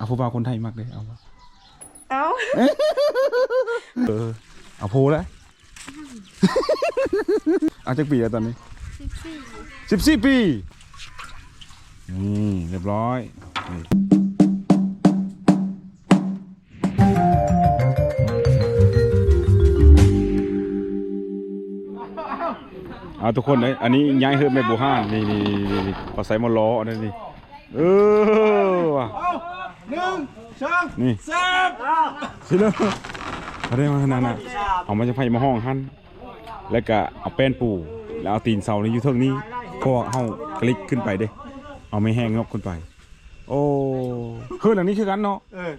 เอาผู้บ่าวคนไทยมักเลยเอาบ่เอ้าเออเอาโพแล้วเอาจักปีแล้วตอนนี้สิบสี่สิบสี่ปีนี่เรียบร้อยนี่เอาทุกคนเลยอันนี้ย้ายเฮือแม่บัวห้านนี่นี่นี่นี่พอใส่มาล้ออันนั้นนี่เออว่ะ หนึ่งสองนี่สามสิเลยเอาได้มาขนาดน่ะเอามาจะไฟมาห้องหันแล้วก็เอาแป้นปูแล้วเอาตีนเสาในอยู่เทิงนี้เพราะว่อเฮากลิกขึ้นไปเด้ เอาไม่แห้งงอกขึ้นไป โอ้คือหลังนี้คือกันเนาะเออ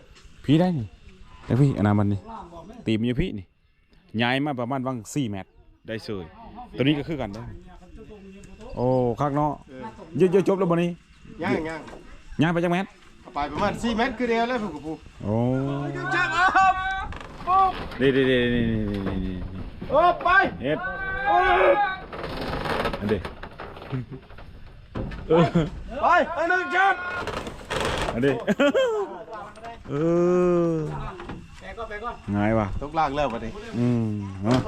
พี่ได้นี่แต่พี่อนามันนี่ตีมอยู่พี่นี่ย้ายมาประมาณวัง4เมตรได้เสยตัวนี้ก็คือกันได้โอ้คักเนาะเยอะๆจบแล้วบ่นี้ย่างย่างย้ายไปจักเมตรเอา ไปประมาณ4เมตรคือเดียวแล้วผู้กับผู้โอ้จับเอาครับปุ๊บนี่นี่นี่นี่นี่นี่โอ้ไปเฮ็ดโอ้อันเด้เออไปอันหนึ่งจับอันเด้เออง่ายว่ะตกลากแล้วบัดนี้อืมเนาะ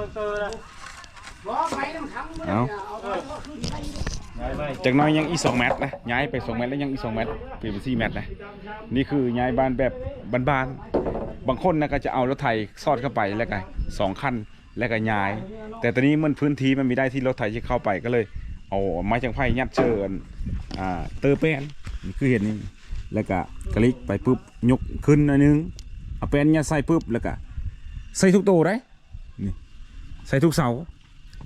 เอา จากน้อยยังอีสองเมตรนะย้ายไปสองเมตรแล้วยังอีสองเมตรเปลี่ยนเป็นสี่เมตรนะนี่คือย้ายบ้านแบบบานๆบางคนนะก็จะเอารถไถซอดเข้าไปแล้วก็สองคันแล้วก็ย้าย แต่ตอนนี้มันพื้นที่มันมีได้ที่รถไถจะเข้าไปก็เลย เอาไม้จังไผ่ยัดเชิญอ่าเตอร์แป้นนี่คือเห็นนี่แล้วก็กระลิกไปปุ๊บยกขึ้นหน่อยนึงเอาแป้นยัดใส่ปุ๊บแล้วก็ใส่ทุกโตได้นี่ใส่ทุกเสา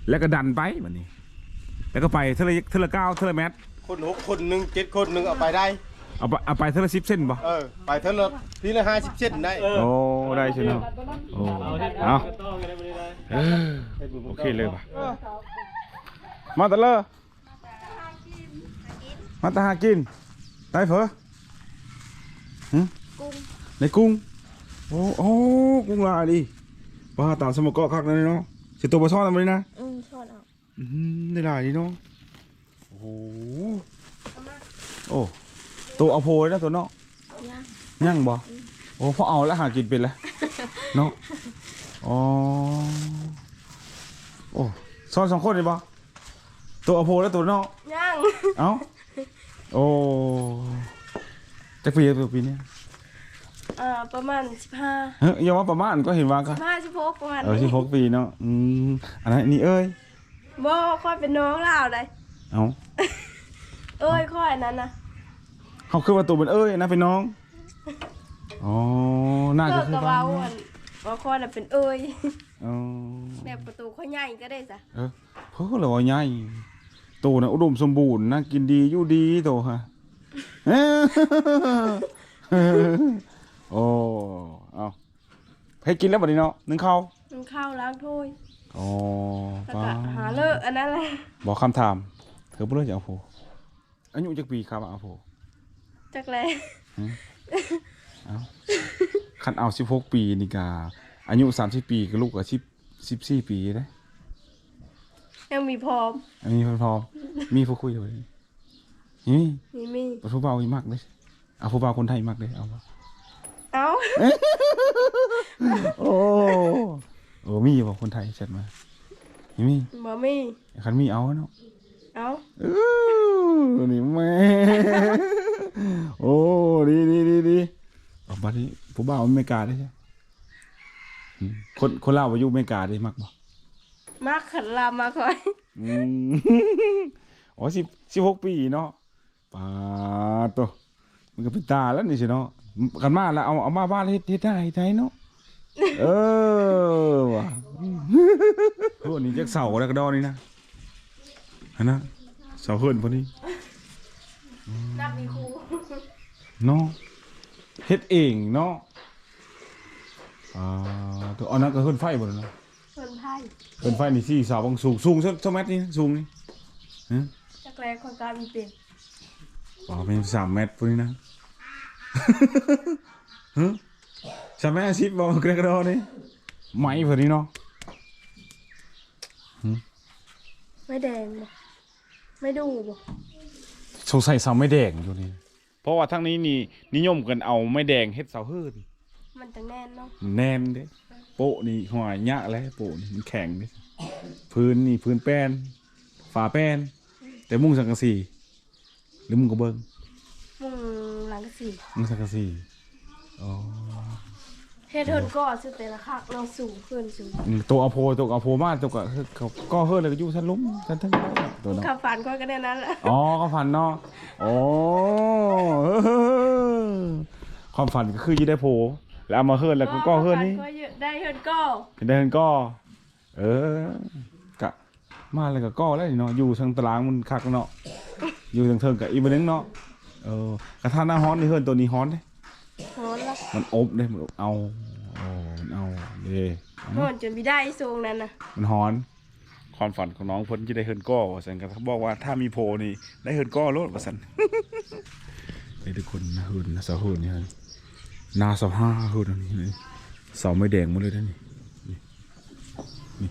แล้วก็ดันไปแบบนี้ แล้วก็ไปเทละเทละเก้าเทละเมตรคนหกคนหนึ่งเจ็ดคนหนึ่งเอาไปได้ เอาไปเอาไปเทละสิบเส้นบ่เออ ไปเท่าละทีละห้าสิบเซนได้โอ้ได้ใช่ไหมโอ้เอาเออโอเคเลยว่ะมาแตะเลอมาแตะหากินได้เผอหึกุ้งในกุ้งโอ้โอ้กุ้งลายดิปลาตามสมกอคักนั่นเนาะเสียตัวปลาซ่อนทำไมนะอืมชอนเอาอืม ได้หลายดีเนาะโอ้โหโอ้ตัวเอาโพยนะตัวเนาะย่างย่างบ่โอ้พอเอาแล้วหากินเป็นแล้วเนาะอ๋อโอ้ซ้อนสองคนเลยบ่ตัวเอาโพแล้วตัวเนาะย่างเอ้าโอ้จะปีตัวปีเนี้ยอ่าประมาณสิบห้าเฮ้ยอย่าว่าประมาณก็เห็นว่าก็สิบห้าสิบหกประมาณเออสิบหกปีเนาะอืมอันนั้นนี่เอ้ย บ่ค่อยเป็นน้องเล่าวเลยเอ้าเอ้ยค่อยอันนั้นนะเขาคือว่าตัวเป็นเอ้ยนะเป็นน้องอ๋อน่าเกิจะดคือกระบ้าเว้านอันว่าค่อยน่ะเป็นเอ้ยอ๋อแบบประตูค่อยใหญ่ก็ได้จ้ะเออเพิ่นเลยว่าใหญ่โตนะอุดมสมบูรณ์นะกินดีอยู่ดีโตฮะเอ้อโอ้เอาให้กินแล้วบัดนี้เนาะนึ่งข้าว มันข้าวล้างถ้วย อ๋อแล้วป้าก็หาเลิกอันนั้นแหละบอกคำถามเธอบ่รู้จะเอาโผอายุจักปีครับเอาโผจักแลเอาคันเอา16ปีนี่กาอายุ30ปีก็ลูกก็10 14ปีเด้ยังมีพร้อมอันนี้เพิ่นพร้อมมีผู้คุยอยู่เลยนี่มีมีผู้บ่าวอีกมากเลยเอาผู้บ่าวคนไทยมากเลยเอาบ่ เอ้า โอ้ โอ้มีบ่คนไทยเสร็จมามีมีบ่มีคันมีเอาเนาะเอ้าอู้นี่แม่โอ้ดีดีดีดีเอาบัดนี้ผู้บ่าวอเมริกาได้ใช่อืมคนคนลาวอายุอเมริกาได้มักบ่มาขันลามมาคอยอืมอ๋อสิบสิบหกปีเนาะปาดตัวมันก็เป็นตาแล้วนี่สิเนาะกันมาแล้วเอาเอามาบ้านเฮ็ดเฮ็ดได้เฮ็ดได้เนาะ เออว่ะพวกนี้จักเสาแล้วก็ดอนี่นะฮะนะเสาเฮิรนพวกนี้นับมีครูเนาะเฮ็ดเองเนาะอ่าตัวอันนั้นก็เฮิรนไฟบ่เนาะคนไทยเฮิรนไฟนี่สี่เสาบางสูงสูงสักสักเมตรนี่นะสูงนี่ฮะจักแลคนการมีเป็นอ๋อเป็นสามเมตรพวกนี้นะฮะ สามเมตรอาชีพบอกกระโดดนี่ไหมพวกนี้เนาะไม่แดงบ่ไม่ดูบ่สงสัยสามไม่แดงอยู่นี่ราะว่าทั้งนี้นี่นิยมกันเอาไม้แดงเฮ็ดเสาเฮือนมันจะแน่นเนาะแน่นเด้โปะนี่หอยยะแล้วโปะนี่มันแข็งเด้พื้นนี่พื้นแป้นฝาแป้น แต่มุ้งสังกะสีหรือมุ้งกระเบิงมุงหลังกะสีมุ้งสังกะสีอ๋อเฮ็ดเทินก็สุดแต่ละคักเราสูงขึ้นสูงอืมตัวเอาโพตัวเอาโพมาตัวก็เขาก็เฮือนเลยก็อยู่ชั้นลุ่มชั้นทั้งตัวเนาะขับฝันก็ก็ได้นั้นแหละอ๋อความฝันเนาะโอ้ความฝันก็คืออยี่ได้โพแล้วเอามาเฮือนแล้วก็ก็เฮือนนี่ความฝัก็เยอะได้เทินก็เดินก็ เออกะมาเลยก็ก็แล้วนี่เนาะอยู่ทางตารางมันคักเนาะอยู่ทางเทิงกับอีกบันนึงเนาะเออกระทะหน้าฮ้อนนี่เฮือนตัวนี้ฮ้อนเด้ โหนละมันอบเด้มันเอาโอ้มันเอาเด้โหนจนไม่ได้สูงนั้นน่ะ มันฮ้อน ความฝันของน้องเพิ่นจะได้เฮือนก้อว่าซั่นก็เขาบอกว่าถ้ามีโพนี่ได้เฮือนก้อโลดว่าซั่นไอ้ทุกคนนะเฮือนนะเสาเฮือนนี่ฮะหนาเสาห้าเฮือนอันนี้เลยเสาไม่แดงหมดเลยนะนี่นี่นี่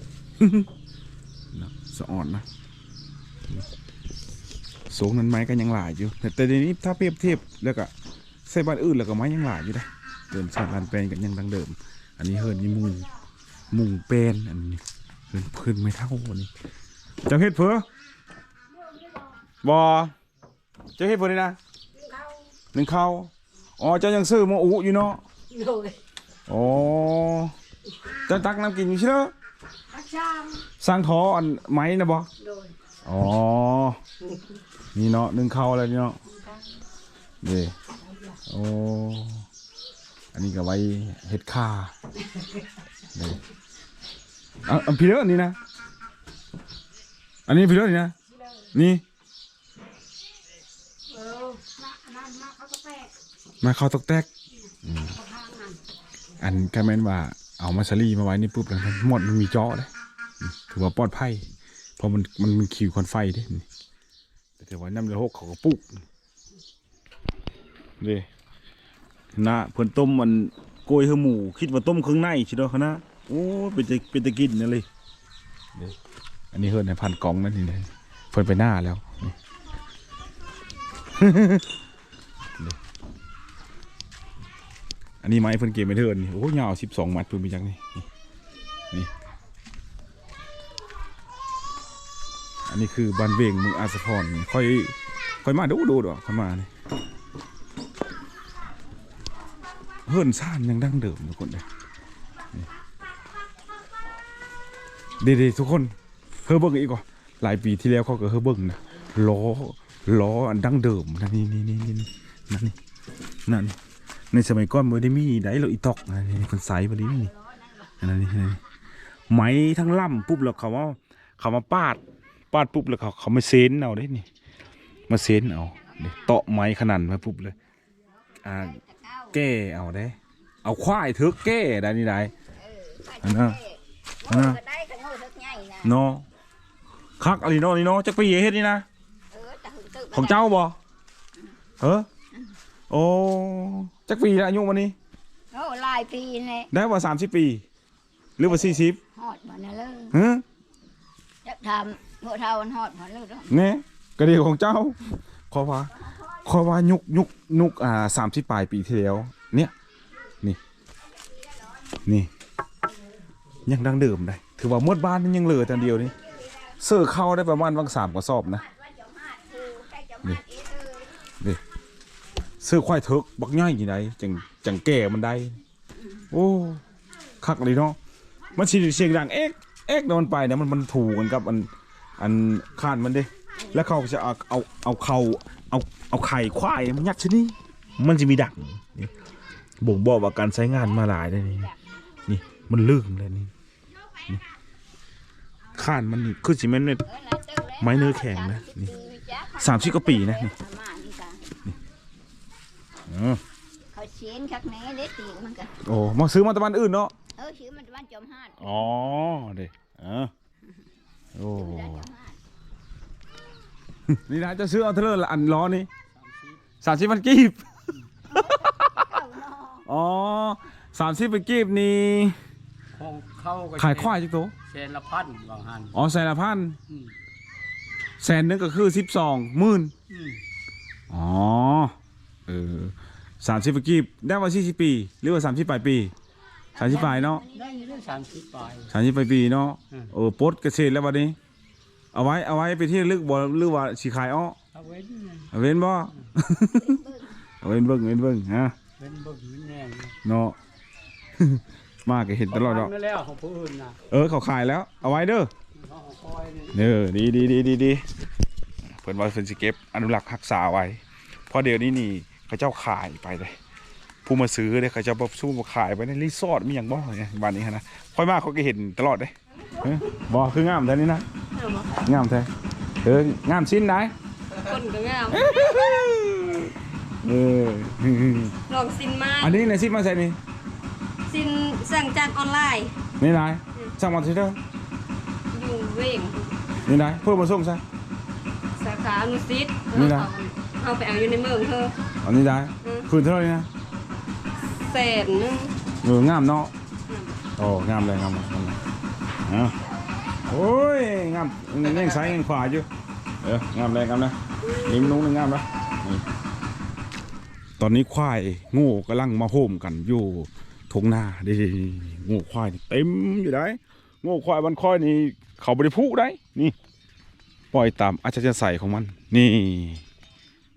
นะสะอ่อนนะสูงนั้นไม้ก็ยังหลายอยู่แต่แต่เดี๋ยวนี้ถ้าเปรียบเทียบแล้วก็ ใส่บ้านอื่นแล้วก็ไม้ยังหลายอยู่ได้เดินชาลานแปลงกันยังดังเดิม อันนี้เฮิรนนี่มุงมุงเป็นอันนี้เฮิรนพื้นไม่เท่าอันนี้เจะเฮ็ดเพื่อบอเจะเฮ็ดเพื่อนี่นะหนึ่งเข้าอ๋อเจ้ายังซื้อหมาอุอยู่เนาะโดยอ๋อเจะตักน้ำกินอยู่ใช่ไหมอาจารย์สร้างท้ออันไม้นะบอโดยอ๋อนี่เนาะนึ่งข้าวอะไรนี่เนาะเด้ โอ้อันนี้ก็ไว้เฮ็ดข้าเด้อะอันพี่เด้ออันนี้นะ อันนี้พี่เด้อนี่นะ นี่เออมาเข้าตกแตกอืมอันก็แม่นว่าเอามาซารีมาไว้นี่ปุ๊บแล้วมันหมดมันมีเจาะเลยอืมถือว่าปลอดภัยเพราะมันมันมันขีวควันไฟเด้นี่แต่ถือว่าน้ำละหกเขาก็ปลุกเด้ นะเพิ่อนต้มมันโกยเฮอหมูคิดว่าต้มเครื่องในชิดอกคณะโอ้เป็นตะเป็นตะกินนั่เลยอันนี้เฮิรนในพันกล่องนั่นนี่เลยเพิ่อนไปหน้าแล้วอันนี้ไม้เพิ่อนเก็บไม่เทินนี่โอ้ยาวสิบสองมัดเพิ่อนไปจังนี่นี่อันนี้คือบ้านเวงเมืองอาสะพรนี่ค่อยค่อยมาดูดูดอกค่อยมานี่ เฮิรนซ่านยังดั้งเดิมทุกคนเลยเด็ดๆทุกคนเฮอเบิ้งอีกก่อนหลายปีที่แล้วเขาก็เฮอเบิ้งนะล้อล้ออันดั้งเดิมนะนี่นี่นี่นี่นั่นนี่นั่นนี่ในสมัยก่อนบ่ได้มีไดโลอีตอกนะนี่คนใสบ่ได้มีอันนั้นนี่อันนั้นนี่ไหมทั้งล่ำปุ๊บแล้วเขามาเขามาปาดปาดปุ๊บแล้วเขาเขามาเซนเอาได้นี่มาเซนเอาเตาะไหมขนาดมาปุ๊บเลยอ่า แก้เอาได้ เอาควายเถอะแก้ได้นี่ได้อันนั้นอันนั้นก็ได้ก็งูทึกใหญ่นะเนาะคักอะไรเนาะนี่เนาะจักปีเฮ็ดนี่นะเออแต่หึงตึกของเจ้าบ่เออโอ้จักปีละอายุวันนี้โอ้หลายปีเลยได้ว่าสามสิบปี หรือว่าสี่สิบฮอดมาเนี่ยเลยฮะจะทำหัวเท่ามันฮอดมาเลยเด้อเนี่ยกระเดียวของเจ้าขอว่าขอว่ายุกยุกยุกอ่าสามสิบปลายปีที่แล้วเนี่ยนี่ นี่ ยังดังเดิมได้ ถือว่าหมดบ้านนี่ยังเหลือแต่เดียวนี่เสื้อเข้าได้ประมาณวังสามกระสอบนะนี่นี่เสื้อควายเถิกบักง่ายกี่ไดจังจังแก่มันได้ โอ้คักเลยเนาะมันสิเสียงดังเอ๊กเอ๊กโดนไปเนี่ยมันมันถูกกันกับอันอันคานมันด้แล้วเขาจะเอาเอาเอาเข่าเอาเอาไข่ควายมันยัดชนี่มันจะมีดังบ่งบอกว่าการใช้งานมาหลายได้นี่ มันลึกเลยนี่นี่คานมันนี่คือสิแม่นเนี่ยไม้เนื้อแข็งนะนี่สามสิบกว่าปีนะนี่อืมเขาเชียนคักแน่เด็ดตีมันก็โอ้มาซื้อมาตะวันอื่นเนาะเออชื่อมันบ้านจอมหาดอ๋อเด้ออโอ้บ้านจอมหาดนี่นะจะซื้อเอาเทเลอร์ละอันล้อนี่สามสิบพันกีบเก้าหนออ๋อสามสิบพันกีบนี่ ของเข้าก็ขายควายจิกโตเชนละพันบางหันอ๋อแสนละพันอืมแสนหนึงก็คือสิบสองหมื่นอืมอ๋อ เออสามสิบปีได้ว่าสี่สิบปี หรือว่าสามสิบปลายปีสามสิบปลายเนาะได้อได้สามสิบปลาย สามสิบปลายปีเนาะอืม เออปลดเกษตรแล้ววันนี้ เอาไว้เอาไว้ไปที่ระลึกบ่หรือว่าสีขายอ้อเอาเว้นเนี่ยเอาเว้นบ่ เอาเว้นเบิ่งเว้นเบิ่งฮะเว้นเบิ่งมันแน่นเนาะ มาก็เห็นตลอดดอกนั่นแล้วของผู้อื่นนะเออเขาขายแล้ว เอาไว้เด้อเขาของคอยนี่เด้อดีดีดีดีดีเพิ่นว่าเพิ่นสิเก็บอนุรักษ์รักษาไว้ เพราะเดี๋ยวนี้นี่เขาเจ้าขายไปเลยผู้มาซื้อเนี่ยเขาเจ้าบ่สู้มาขายไปในรีสอร์ทมีหยังบ่เนี่ยบ้านนี้หั้นนะค่อยมาเขาก็เห็นตลอดเด้เออบ่คืองามแท้นี่นะงามแท้เอองามชิ้นไหนคนก็งามเออลองซินมาอันนี้ไหนซิมาใส่นี่ ซินสั่งจากออนไลน์ นี่ไหนสั่งมาสิเด้ออยู่เว่งนี่ไหนเพิ่มมาส่งซะสาขาอนุสิตนี่นะเอาไปเอาอยู่ในเมืองเธออันนี้ได้อืมคืนเท่าไหร่นะแสนหนึงเอองามเนาะโอ้งามเลยงามเลยงามเลยเอาโอ้ยงามเง่งซ้ายเง่งขวาอยู่เอองามเลยงามเลยนิ้มนุ้งนี่งามเลยนี่ตอนนี้ควายงูกำลังมาโฮมกันอยู่ท งนาดิงูควายนี่เต็มอยู่ได้งูควายมันควายนี่เขาบริพุได้นี่ ปล่อยตามอาจจะใส่ของมัน นี่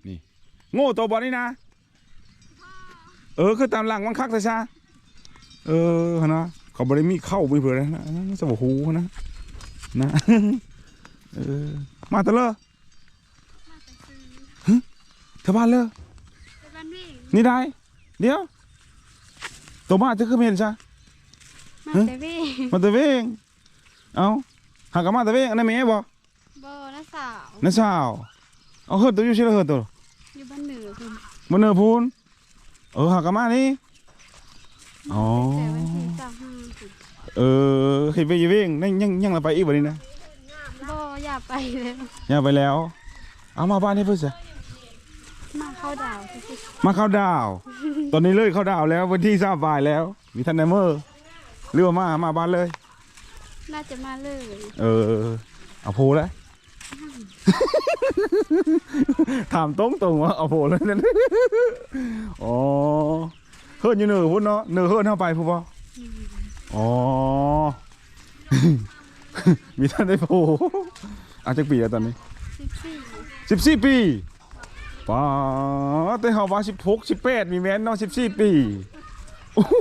นี่งูตัวบอลนี่นะ เออคือตามหลังมันคักแต่ชาเออหั่นนะเขาบริมีเข้าไปเผื่อเลยนะสมหูนะนะเออมาแต่เลยฮะเธอบ้านเลยนี่ได้ เดี๋ยว ตัวมาจะขึ้นเห็นชามาแต่พี่มาแต่เวงเอาหากนมาแต่เวงอันนั้นแม่บ่บอน้าสาวนั่นสาวเอาเฮิร์ตัวอยู่ชิละเฮิร์ตัวอยู่บ้านเหนือคุณมันเนื้อพูนเออหากนมานี่อ๋อแต่วันที่สามห้าคุณเออเห็นไปอยี่เวงนั่นยังยังละไปอีกวันนี้นะบออย่าไปเลยอย่าไปแล้ว เอามาบ้านให้เพื่อนสิมาเข้าดาวที่สิ มาเข้าดาว ตอนนี้เลยเข้าดาวแล้ววันที่ทราบบ่ายแล้ว มีทันไนเมอร์เรือว่ามามาบ้านเลย น่าจะมาเลย เออ เอาโพแล้วถามตรงตรงๆว่าเอาโพเลยนั่นอ๋อเฮิร์นอยู่เหนือพุ่นเนาะเหนือเฮิร์นเข้าไปพุ่นปะอ๋อ มีท่านได้โพอาจจะปีแล้วตอนนี้สิบสี่สิบสี่ปี ป้าแต่เขาว่าสิบหกสิบแปดมีแมนเนาะสิบสี่ปีโอ้โห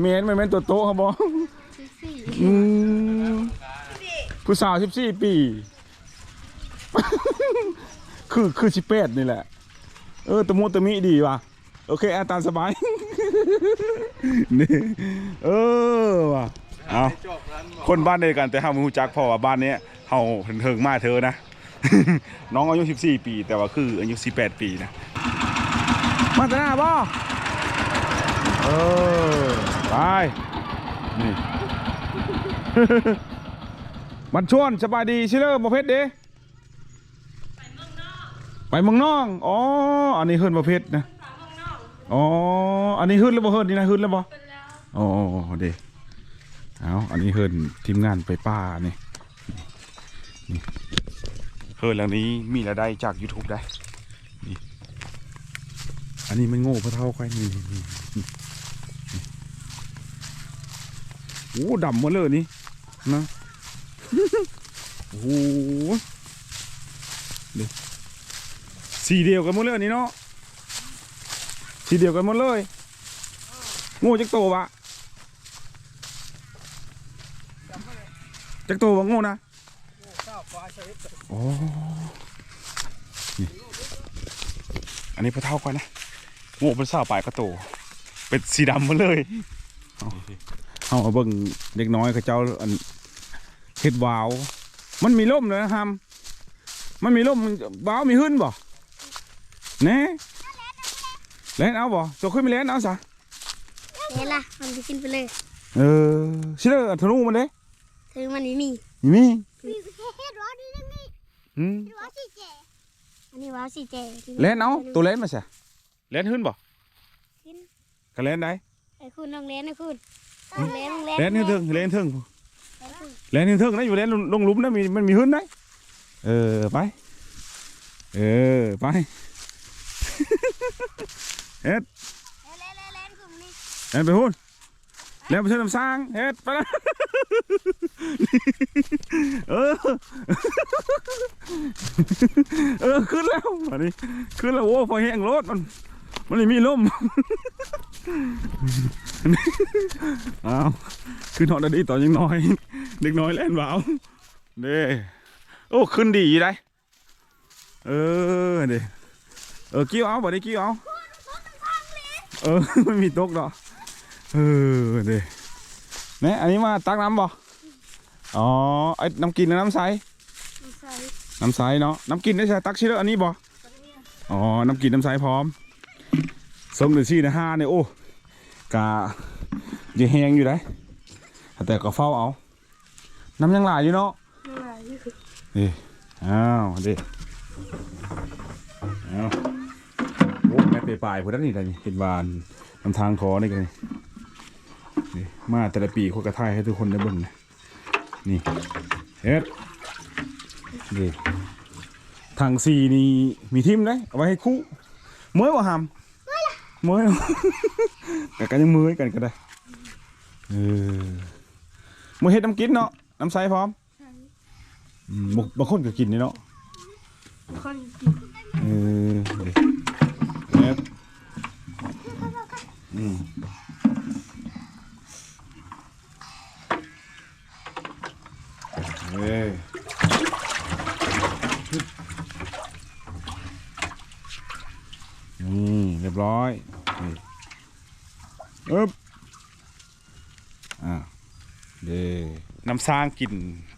แมนไม่แมนตัวโตเขาบอกสิบสี่อืมผู้สาวสิบสี่ปี คือคือสิบแปดนี่แหละ เออตะมุตะมิดีว่ะ โอเคอาตามสบายนี่เออว่ะเอาคนบ้านเดียวกันแต่เฮาไม่รู้จักเพราะว่าบ้านเนี้ยเฮาเถิงๆมาเธอนะ น้องอายุ 14 ปี แต่ว่าคืออายุ 18 ปีนะ มาแต่หน้าบ่เออไปนี่ มันชวนสบายดีชิเลอร์ประเภทเด้ไปเมืองนอกอ๋อ อันนี้เฮิร์นประเภทนะ อ๋อ อันนี้เฮิร์นแล้วบ่เฮิร์นนี่นะเฮิร์นแล้วบ่อ๋อเด้เอาอันนี้เฮิร์นทีมงานไปป้านี่นี่ เฮิร์นหลังนี้มีรายได้จาก YouTube ได้ นี่ อันนี้มันโง่พระเท่าใครนี่นี่นี่นี่โอ้ดำหมดเลยนี่นะโอ้โหสีเดียวกันหมดเลยนี่เนาะสีเดียวกันหมดเลยโง่จักโตวะจักโตวะโง่นะ อ้นี่อันนี้พระเท่ากันนะโง่เป็นสาวปลายก็โต เป็นสีดำหมาเลยเอาเอาเอาเบิ่งเด็กน้อยเขาเจ้าอันเห็ดวาว มันมีร่มเลยนะครับมันมีร่มวาวมีหึ้นบ่เน่เล่นเอาบ่ตัวขึ้นไม่เล่นเอาซะเนี่ยล่ะมันไปกินไปเลย เออชิเลอร์ธนูมันเด้ถึงมันไม่มีมีเฮ็ดร้อนนี่นี่ อืมว้าวสีเจอันนี้ว้าวสีเจเล่นเอาตัวเล่นมาซะเล่นหึ้นบ่กินก็เล่นได้ไอ้คุณลองเล่นนะคุณเล่นเล่นเล่นให้ถึงเล่นถึงเล่นให้ถึงนะอยู่เล่นลงหลุมนะมีมันมีหึ้นได้เออไป เออไปเฮ็ดเล่นเล่นเล่นคือนี่เฮ็ดไปหุ่น แล้วไปเชิญน้ำสร้างเฮ็ดไปแล้วเออ เออขึ้นแล้วอันนี้ขึ้นแล้วโอ้พอแห้งรถมัน มันไม่มีลมอ้าวขึ้นหอดดีตอนยังน้อย เด็กน้อยแล่นเบาเด้โอ้ขึ้นดีได้เออเด้เออกิ้วเอาบ่ได้กิ้วเอาเออไม่มีตกดอก เออเด้เนี่ยอันนี้มาตักน้ำบ่อ๋อไอ้น้ำกินหรือน้ำใสใส่น้ำใสเนาะน้ำกินได้ใช่ตักชิเลออันนี้บ่อ๋อน้ำกินน้ำใสพร้อมสมเดือดซี่นะห้าเนี่ยโอ้กะจะแหงอยู่ได้แต่ก็เฝ้าเอาน้ำยังหลายอยู่เนาะไม่ไหวอยู่นี่อ้าวเด็อ้าวโอ้แม่เปปลายพวกนั้นนี่ได้นี่เห็นวานนำทางขอนี่กันนี่นี่ มาแต่ละปีเขากระท่ายให้ทุกคนได้เบิ่งนะนี่เฮ็ดนี่ทางซีนี่มีทิมเลยเอาไว้ให้คู่เมื่อยว่าหำเมื่อยแต่กันยังมือยกันก็ได้เออมื่อเฮ็ดน้ำกินเนาะน้ำใสพร้อมอืมบางบางคนก็กินนี่เนาะคนกินเออเด็ดอืมเอ้ยนี่เรียบร้อยนี่อึ๊บอ่าเด้น้ำ สร้างกิน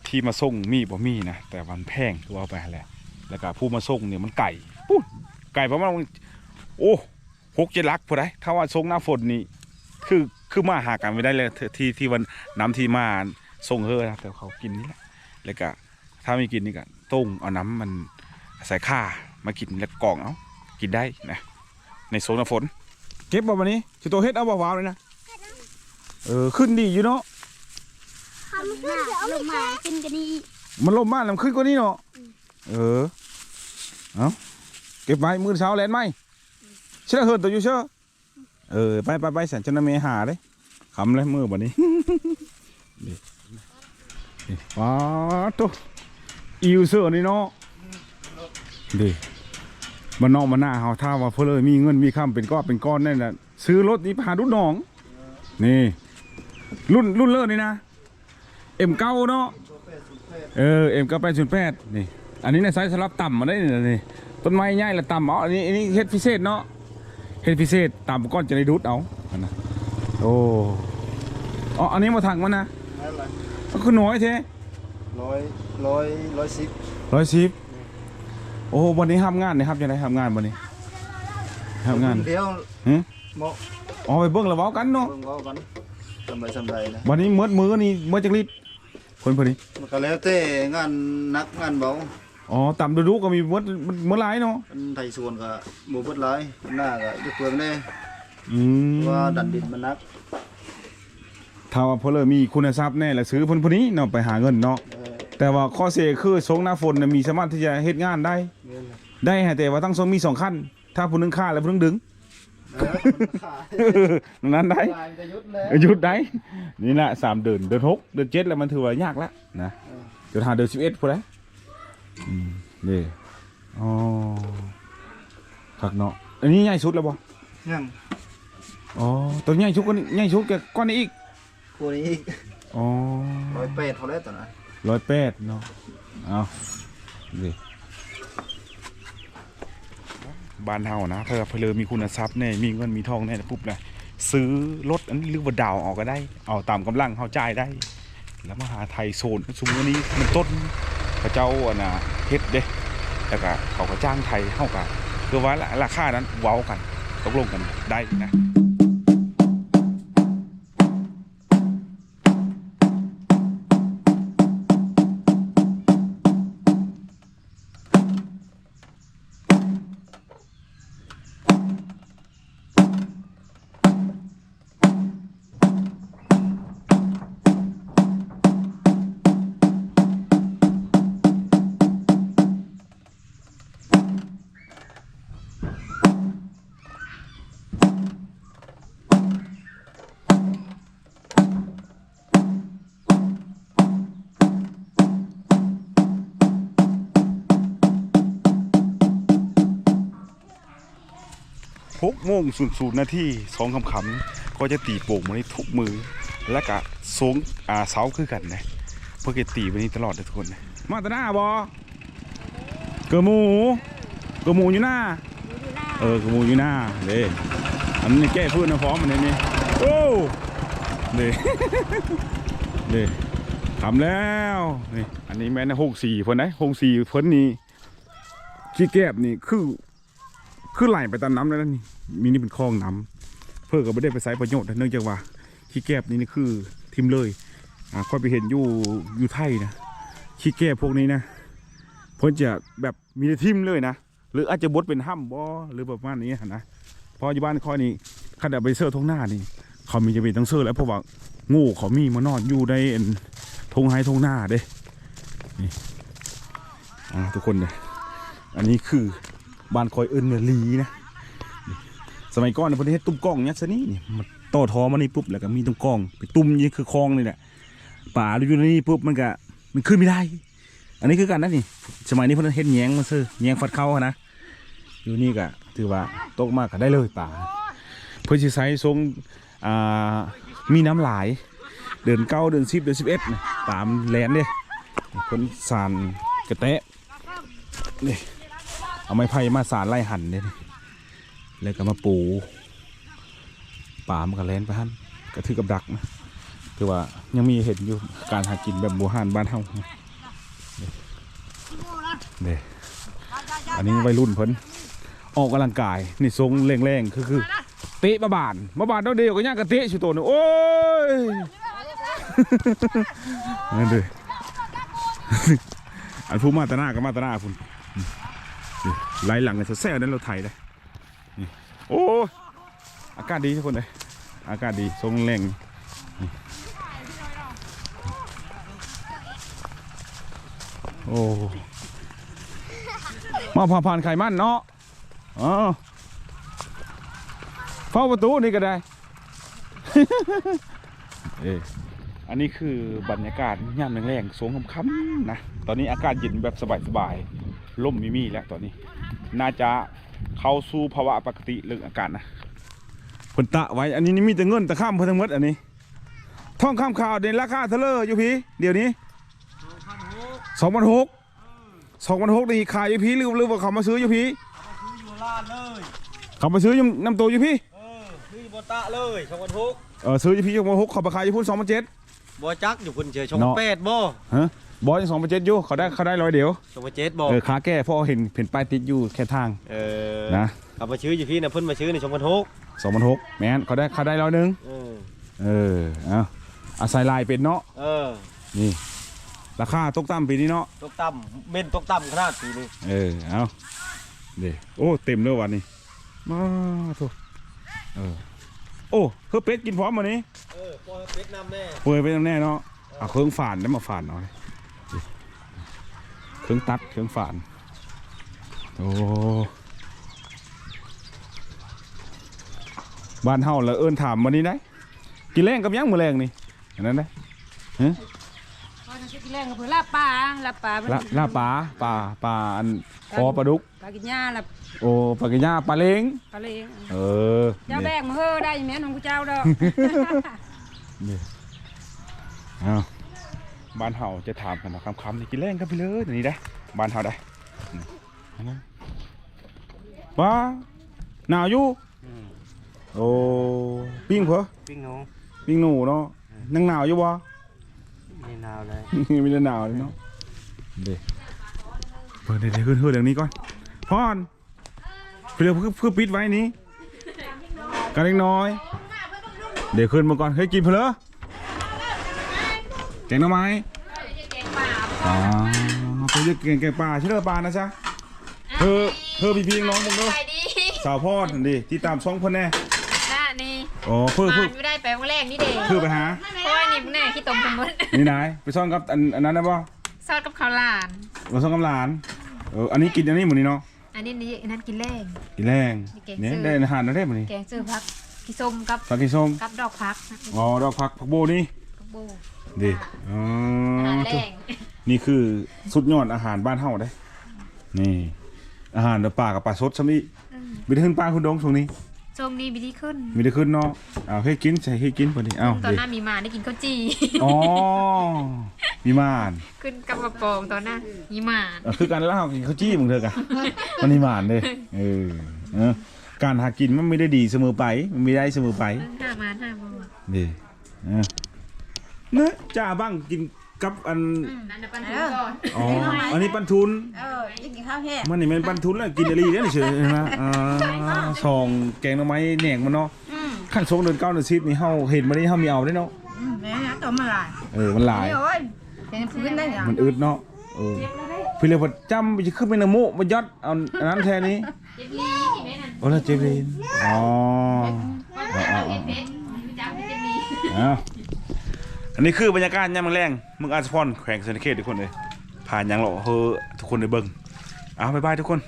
ที่มาส่งมีบ่มีนะแต่มันแพงตัวเอาไปแหละแล้วก็ผู้มาส่งเนี่ยมันไก่ปุ๊บไก่ประมาณโอ้หกเจ็ดลักพอได้ถ้าว่าส่งหน้าฝนนี่คือคือมาหากันไม่ได้เลยที่ที่วันน้ำที่มาส่งเฮอนะแต่เขากินนี่แหละแล้วก็ถ้าไม่กินนี่ก็ต้งเอาน้ำมันใส่ข้ามากินแล้วกรองเอากินได้นะในโซนหน้าฝน เก็บบ่วันนี้สิตัวเฮ็ดเอาบ่าวๆเลยนะเออขึ้นดีอยู่เนาะ ทำขึ้นเดี๋ยวลงมาขึ้นกันดีมันลมมากมันขึ้นกว่านี้เนาะเออเอาเก็บไว้มือเช้าแลนไหมเชื่อเหินตัวอยู่เชื่อเออไปไปไปสันจนเมหาเลยคำเลยมือบันนี้ว้าตัวอิวเสือนี่เนาะดิมันนอกมันหน้าเฮาถ้าว่าเพื่อเลยมีเงินมีคำเป็นก้อนเป็นก้อนนั่นแหละซื้อรถนี้พาดุดหนอง นี่ รุ่นรุ่นเลิศนี่นะ เอ็มเก้าเนาะเออเอ็มก็ไปศูนย์แปดนี่ อันนี้ในไซส์สลับต่ำมาได้นี่นี่ต้นไม้ใหญ่ละต่ำเอาอันนี้อันนี้เฮ็ดพิเศษเนาะเฮ็ดพิเศษต่ำก้อนจะได้ดูดเอาอันนะโอ้อ๋ออันนี้มาถังมันนะนั่นแหละก็คือน้อยเท่ร้อยร้อยร้อยสิบร้อยสิบโอ้วันนี้ทำงานนี่ครับจะได้ทำงานวันนี้ทำงานเดียวหึเหมาะอ๋อไปเบิ่งแล้วเว้ากันเนาะเบิ่งเอากันสำไรสำไรนะวันนี้เมื่อมือนี่เมื่อจักรีด คนพอดีมันก็แล้วแต่งานหนักงานเบาอ๋อต่ำดูดูก็มีเมื่อเมื่อไรเนาะเป็นไทยส่วนก็หมู่เบิดหลายหน้าก็ยกเพิ่งแน่อืมว่าดันดินมันหนักถ้าว่าเพอเลยมีคุณทรัพย์แน่แล้วซื้อเพิ่นผู้นี้เนาะไปหาเงินเนาะเออแต่ว่าข้อเสียคือสงหน้าฝนน่ะมีสามารถที่จะเฮ็ดงานได้เงินน่ะได้ฮะแต่ว่าต้องทรงมีสองขั้นถ้าผู้หนึงฆ่าแล้วผู้หนึงดึงเออมั นขายนั้นได้ลายจะยุดแล้วหยุดได้นี่แหละสามเดือนเดือนหกเดือนเจ็ดแล้วมันถือว่ายากแล้วนะจนหาเดือนสิบเอ็ดพอแล้วอืมนี่อ๋อคักเนาะอันนี้ใหญ่สุดแล้วบ่ยังอ๋อตัวใหญ่สุดกว่านี้ใหญ่สุดกับก้อนนี้อีกคู่นี้อีกอ๋อร้อยแปดเท่าไรตอนนั้นร้อยแปดเนาะเอาดิ บ้านเฮานะถ้าเพลอมีคุณทรัพย์แน่มีเงินมีทองแน่ยปุ๊บนะซื้อรถอันนี้หรือว่าดาวออกก็ได้ เอาตามกำลังเขาจ่ายได้ แล้วมหาไทยโซนสมมตินนี้มันต้นพระเจ้าอะนะเฮ็ดเด้แล้วก็เขาก็จ้างไทยเฮากันคือว่าราคานั้นเว้ากันตกลงกันได้นะ กโมงศูนย์ศูนย์นาทีสองคำคำๆก็จะตีโป่งมาในทุกมือ และก็สงอ่าเสาคือกันนะเพื่อจะตีวันนี้ตลอดเลยทุกคนนะมาตาหน้าบอเกลือหมูเกลือหมูอยู่หน้าเออเกลือหมูอยู่หน้าเด้อันนี้แก้พื้นนะพร้อมอันนี้นี่โอ้เด้เด้ทำแล้วนี่อันนี้แม่นหกสี่เพิ่นนะหกสี่เพิ่นนี่ขี้แก็บนี่คือคือไหลไปตามน้ำแล้วนะนี่ มีนี่เป็นคลองน้ำเพื่อก็ไม่ได้ไปใช้ประโยชน์เนื่องจากว่าขี้แกบนี่นี่คือทิมเลยอ่าค่อยไปเห็นอยู่อยู่ไทยนะขี้แกบพวกนี้นะเพิ่นจะแบบมีทิมเลยนะหรืออาจจะบดเป็นห้ำบ่หรือประมาณนี้นะพออยู่บ้านค่อยนี่ขนาดไปเสื้อทงหน้านี่ เขามีจะเป็นตั้งเสื้อแล้วเพราะว่างูเขามีมานอนอยู่ในอันทงไฮทงหน้าเด้นี่ทุกคนเนี่ยอันนี้คือบ้านคอยเอิญเนลีนะ สมัยก่อนในประเทศตุ้มกล้องเนี่ยซะนี่นี่มันต่อทอมานี่ปุ๊บแล้วก็มีตุ้มกล้องไปตุ้มนี่คือคลองนี่แหละป่าอยู่ในนี่ปุ๊บมันก็มันขึ้นไม่ได้ อันนี้คือกันนะนี่ สมัยนี้เพิ่นเฮ็ดแยงมาซื้อแยงฟัดเข้านะอยู่นี่ก็ถือว่าตกมากก็ได้เลยป่าเพื่อสิใช้ทรงอ่ามีน้ำหลายเดือนเก้าเดือนสิบเดือนสิบเอ็ดนะป่ามแลนเด้เพิ่นสานกระแตะนี่เอาไม้ไผ่มาสารไล่หันเนี่ย แล้วก็มาปูป่ามันก็แล่นไปหันก็ถือกับดักนะคือว่ายังมีเห็นอยู่การหากินแบบโบราณบ้านเฮาเด้อันนี้วัยรุ่นเพิ่นออกกำลังกายนี่ทรงแรงๆคือคือเตะมาบานมาบานเท่าเดียวก็ย่างกระเตะชิโตนโอ้ยนั่นเด้ออันผู้มาตาหน้าก็มาตาหน้าพุ่นไล่หลังกันแซ่ๆนั้นเราไทยเลย โอ้อากาศดีทุกคนเลยอากาศดีทรงแรงโอ้มาผ่าผ่านไข่มันเนาะอ๋อเฝ้าประตูนี่ก็ได้ เอออันนี้คือบรรยากาศยามแรงๆสงค่ำๆนะ ตอนนี้อากาศเย็นแบบสบายๆล่มมีมีแล้วตอนนี้ น่าจะ เข้าสู่ภาวะปกติเรื่องอากาศนะเพิ่นตะไว้อันนี้นี่มีแต่เงินแต่ข้ามเพิ่นทั้งหมดอันนี้ท่องคำข่าวเด่นราคาเท่าไหรอยู่พี่เดี๋ยวนี้สองพันหกสองพันหกนี่ขายอยู่พี่หรือหรือว่าเขามาซื้ออยู่พี่อยู่ลาดเลยเขามาซื้ออยู่น้ำตัวอยู่พี่เออคือบ่ตะเลยชงกันทุกเออซื้ออยู่พี่สองพันหกเขาไปขายอยู่พุ่นสองพันเจ็ดบ่จักอยู่คนเฉยชงเนาะเป็ดบ่ฮะ บอสสองพันเจ็ดอยู่เขาได้เขาได้ร้อยเดียวชงเจ็ดบ่เออขาแก้เพราะเห็นเห็นป้ายติดอยู่แค่ทางเออนะเอามาชื่ออยู่พี่นะเพิ่นมาชื่อในชงกันทุกสองพันหกแมนเขาได้เขาได้ร้อยหนึ่งเออเออเอาอาศัยลายเป็นเนาะเออนี่ ราคาตกต่ำปีนี้เนาะตกต่ำเม่นตกต่ำขนาดปีนี้เออเอาเดี๋ยวโอ้เต็มเลยวันนี้มาโถเออโอ้เพื่อเป็ดกินพร้อมวันนี้เออพอเป็ดน้ำแน่เปิดไปแน่เนาะเอาเครื่องฝานแล้วมาฝานเอาเลย เครื่องตัดเครื่องฝานโอ้บ้านเฮาแล้วเอิ้นถามวันนี้ได้กินแรงกับหยังมื้อแรงนี่อันนั้นนะพอจะกินแรงกับเพื่อลาบปลาลาบปลามันลาลาปลาปลาปลาอันคอปลาดุกปลากินหญ้าลาบโอ้ปลากินย่าปลาเล้งปลาเลงเออเจ้าแบกมาเฮ้อได้แม่นของกูเจ้าดอกเอา บ้านเฮาจะถามกันเนาะคำๆนี่กินแรงกันไปเลยเดี๋ยวนี้ได้บ้านเฮาได้อืมอันนั้นว้าหนาวอยู่โอ้ปิ้งเพอปิ้งหนูปิ้งหนูเนาะนังหนาวอยู่บ่ไม่นาวเลยมีแต่หนาวเลยเนาะเด็เปิดเดี๋ยวเดี๋ยวขึ้นเฮือเดี๋ยวนี้ก่อนพอนเพื่อเพื่อเพื่อปิดไว้นี้กันเล็กน้อย เดี๋ยวขึ้นมาก่อนเฮ้ยกินเพลอ แกงหน่อไม้อ๋อไปเรียกแกงแกงปลาชื่อเรื่องปลานะจ๊ะเธอเธอพี่พี่น้องมึงเนาะไปดีสาวพ่อนั่นดิที่ตามช่องเพิ่นแน่น่านี่อ๋อเพื่อเพื่อไม่ได้ไปวันแรกนี่เด็กเพื่อไปหาเพราะว่านี่พวกแน่ขี้ตมกันหมดนี่นายไปซ่อนกับอันอันนั้นนะป่ะซอสกับข้าวหลานมาซ่อนกับหลานเอออันนี้กินอันนี้หมดนี่เนาะอันนี้นี่อันนั้นกินแรงกินแรงมีแกงเนี่ยจืดได้อาหารอะไรหมดนี่แกงจืดพักขี้ส้มกับผักกีส้มกับดอกพักอ๋อดอกผักผักโบนี่กับโบ ดิอ๋ออาหารแรงนี่คือสุดยอดอาหารบ้านเฮาได้ นี่ อาหารแบบป่ากับป่าสดซะมีไปเดินป่าคุณดงช่วงนี้ทรงนี้บิดีขึ้นมีได้ขึ้นเนาะอ้าวให้กินใส่ให้กินพอดีอ้าวตอนดิหน้ามีมาได้กินข้าวจีอ๋อมีมานขึ้นกับกระโปรงตอนหน้ามีหมาเออคือการเล่ากินข้าวจี้มึงเถอะกะมันมีมานเด้เออเออการหากินมันไม่ได้ดีเสมอไป มันไม่ได้เสมอไปห้ามาห้ามาดีเออ เนอะจ้าบ้างกินกับอัน นั่นน่ะปันทุนก่อนอ๋อ อันนี้ปันทุน เออกินข้าวแห้งมันนี่แมันปันทุนแล้วกินอะไรเนี่ยนี่เฉยๆนะอ่าซองแกงหน่อไม้แหนงมันเนาะขั้นสองเดือนเก้าเดือนสิบนี่เฮาเห็นมาได้เฮามีเอาได้เนาะแม่นะตัวมันหลายเออ มันหลายโอ้ยเป็นพื้นได้ยังมันอึดเนาะ เออพี่เลยว่าจำไปจะขึ้นไปนำโมมายัดเอาอันนั้นแทนนี้ เจ็บลีกี่เม็ดนั่นโอ้แล้วเจลีนอ๋ออ๋ออ๋อเจ็บเม็ดจำเจ็บลีอ๋อ อันนี้คือบรรยากาศยามมื้อแรงมึงอาจจะพรแขวงเซนเขตทุกคนเลยผ่านยังหรอเฮ้อทุกคนได้เบิ่งเอาบ๊ายบายทุกคน